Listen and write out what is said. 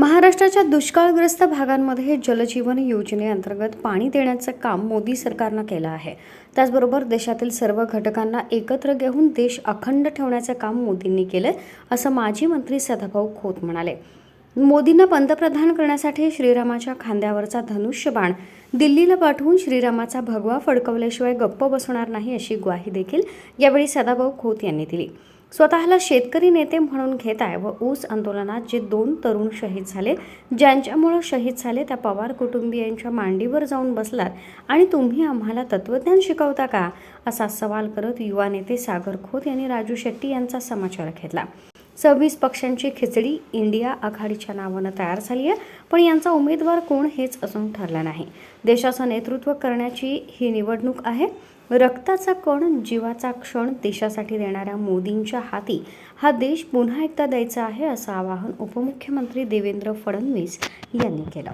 महाराष्ट्राच्या दुष्काळग्रस्त भागांमध्ये जलजीवन योजनेअंतर्गत पाणी देण्याचं काम मोदी सरकारनं केलं आहे. त्याचबरोबर देशातील सर्व घटकांना एकत्र घेऊन देश अखंड ठेवण्याचं काम मोदींनी केलं असं माजी मंत्री सदाभाऊ खोत म्हणाले. मोदींना पंतप्रधान करण्यासाठी श्रीरामाच्या खांद्यावरचा धनुष्यबाण. दिल्लीला पाठवून श्रीरामाचा भगवा फडकवल्याशिवाय गप्प बसणार नाही अशी ग्वाही देखील यावेळी सदाभाऊ खोत यांनी दिली. स्वतःला शेतकरी नेते म्हणून घेत आहे व ऊस आंदोलनात जे दोन तरुण शहीद झाले ज्यांच्यामुळं शहीद झाले त्या पवार कुटुंबियांच्या मांडीवर जाऊन बसलात आणि तुम्ही आम्हाला तत्त्वज्ञान शिकवता का? असा सवाल करत युवा नेते सागर खोत यांनी राजू शेट्टी यांचा समाचार घेतला. सव्वीस पक्षांची खिचडी इंडिया आघाडीच्या नावानं तयार झाली आहे. पण यांचा उमेदवार कोण हेच अजून ठरलं नाही. देशाचं नेतृत्व करण्याची ही निवडणूक आहे. रक्ताचा कण जीवाचा क्षण देशासाठी देणाऱ्या मोदींच्या हाती हा देश पुन्हा एकदा द्यायचा आहे असं आवाहन उपमुख्यमंत्री देवेंद्र फडणवीस यांनी केलं.